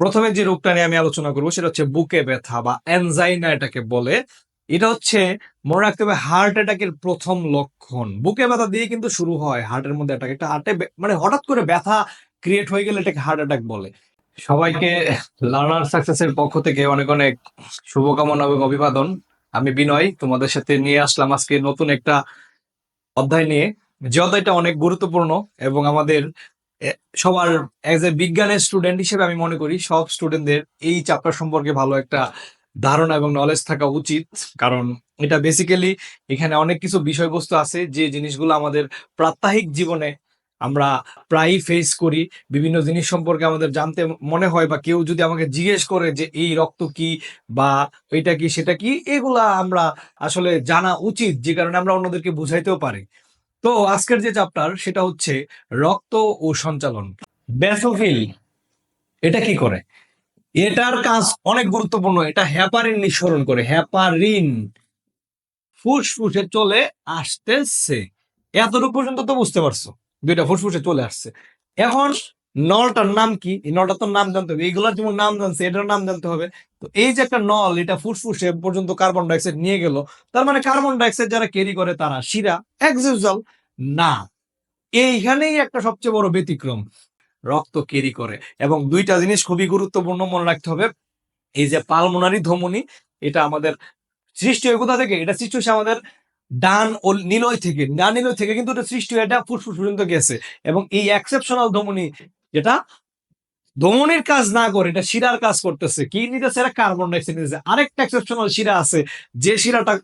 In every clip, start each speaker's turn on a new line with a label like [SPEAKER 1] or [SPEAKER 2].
[SPEAKER 1] প্রথমে যে রোগটা নিয়ে আমি আলোচনা করব সেটা হচ্ছে বুকে ব্যথা বা অ্যানজাইনা এটাকে বলে। এটা হচ্ছে মনে রাখতে হবে হার্ট অ্যাটাকের প্রথম লক্ষণ। বুকে ব্যথা দিয়ে কিন্তু শুরু হয় হার্টের মধ্যে অ্যাটাক। একটা হার্টে মানে হঠাৎ করে ব্যথা ক্রিয়েট হয়ে গেলে এটাকে হার্ট অ্যাটাক বলে। সবাইকে লার্নার সাকসেসের পক্ষ থেকে অনেক অনেক শুভকামনা এবং অভিবাদন। আমি বিনয়, তোমাদের সাথে নিয়ে আসলাম আজকে নতুন একটা অধ্যায় নিয়ে। যে অধ্যায়টা অনেক গুরুত্বপূর্ণ এবং আমাদের সবার অ্যাজ এ বিজ্ঞানের স্টুডেন্ট হিসেবে আমি মনে করি সব স্টুডেন্টদের এই চ্যাপ্টার সম্পর্কে ভালো একটা ধারণা এবং নলেজ থাকা উচিত। কারণ এটা বেসিক্যালি এখানে অনেক কিছু বিষয়বস্তু আছে যে জিনিসগুলো আমাদের প্রাত্যহিক জীবনে আমরা প্রায়ই ফেস করি। বিভিন্ন জিনিস সম্পর্কে আমাদের জানতে মনে হয় বা কেউ যদি আমাকে জিজ্ঞেস করে যে এই রক্ত কি বা এটা কি, সেটা কি, এগুলা আমরা আসলে জানা উচিত। যে কারণে আমরা অন্যদেরকে বুঝাইতেও পারি। তো আজকের যে চ্যাপ্টার সেটা হচ্ছে রক্ত ও সঞ্চালন। ব্যাসোফিল এটা কি করে? এটার কাজ অনেক গুরুত্বপূর্ণ, এটা হ্যাপারিন নিঃসরণ করে হ্যাপারিন ফুসফুসে চলে আসতেছে। এতটুকু পর্যন্ত তো বুঝতে পারছ, দুইটা ফুসফুসে চলে আসছে। এখন নলটার নাম কি? এই নলটার তো নাম জানতে হবে। এইগুলোর যেমন নাম জানছে এটার নাম জানতে হবে। তো এই যে একটা নল, এটা ফুসফুসে পর্যন্ত কার্বন ডাইঅক্সাইড নিয়ে গেল। তার মানে কার্বন ডাইঅক্সাইড যারা ক্যারি করে, তারা শিরা এক্সিউজাল না। এইখানেই একটা সবচেয়ে বড় ব্যতিক্রম। রক্ত ক্যারি করে। এবং দুইটা জিনিস খুবই গুরুত্বপূর্ণ মনে রাখতে হবে। এই যে পালমোনারি ধমনী, এটা আমাদের সৃষ্টি হয় কোথা থেকে? এটা সৃষ্টি হচ্ছে আমাদের ডান ও নিলয় থেকে। ডান নিলয় থেকে কিন্তু এটা সৃষ্টি হয়ে, এটা ফুসফুস পর্যন্ত গেছে। এবং এই এক্সেপশনাল ধমনী যেটা দমনের কাজ না করে, এটা শিরার কাজ করতেছে। কি নিতেছে? এটা কার্বন ডাইঅক্সাইড নিতেছে। আরেকটা এক্সেপশনাল শিরা আছে। যে শিরাটা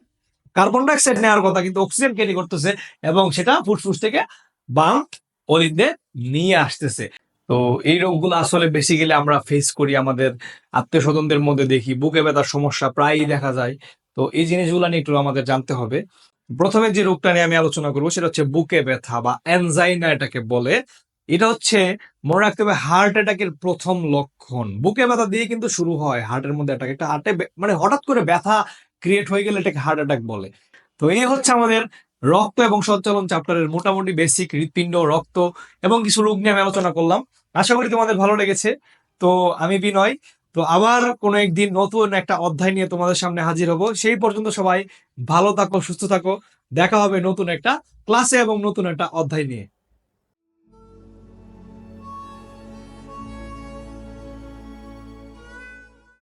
[SPEAKER 1] কার্বন ডাইঅক্সাইড নেওয়ার কথা, কিন্তু অক্সিজেন ক্যারি করতেছে এবং সেটা ফুসফুস থেকে বাম অলিন্দে নিয়ে আসতেছে। তো এই রোগগুলো আসলে বেসিক্যালি আমরা ফেস করি আমাদের আত্মীয় স্বজনদের মধ্যে দেখি। বুকে ব্যথার সমস্যা প্রায়ই দেখা যায়। তো এই জিনিসগুলো নিয়ে একটু আমাদের জানতে হবে। প্রথমে যে রোগটা নিয়ে আমি আলোচনা করব, সেটা হচ্ছে বুকে ব্যথা বা অ্যানজাইনা এটাকে বলে। এটা হচ্ছে মনে রাখতে হবে হার্ট অ্যাটাকের প্রথম লক্ষণ। বুকে ব্যথা দিয়ে কিন্তু শুরু হয় হার্টের মধ্যে অ্যাটাক একটা হার্টে মানে হঠাৎ করে ব্যথা ক্রিয়েট হয়ে গেলে এটাকে হার্ট অ্যাটাক বলে। তো এই হচ্ছে আমাদের রক্ত এবং সঞ্চালন চ্যাপ্টারের মোটামুটি বেসিক হৃৎপিণ্ড, রক্ত এবং কিছু রোগ নিয়ে আমি আলোচনা করলাম। আশা করি তোমাদের ভালো লেগেছে। তো আমি বিনয়। তো আবার কোনো একদিন নতুন একটা অধ্যায় নিয়ে তোমাদের সামনে হাজির হব। সেই পর্যন্ত সবাই ভালো থাকো, সুস্থ থাকো। দেখা হবে নতুন একটা ক্লাসে এবং নতুন একটা অধ্যায় নিয়ে।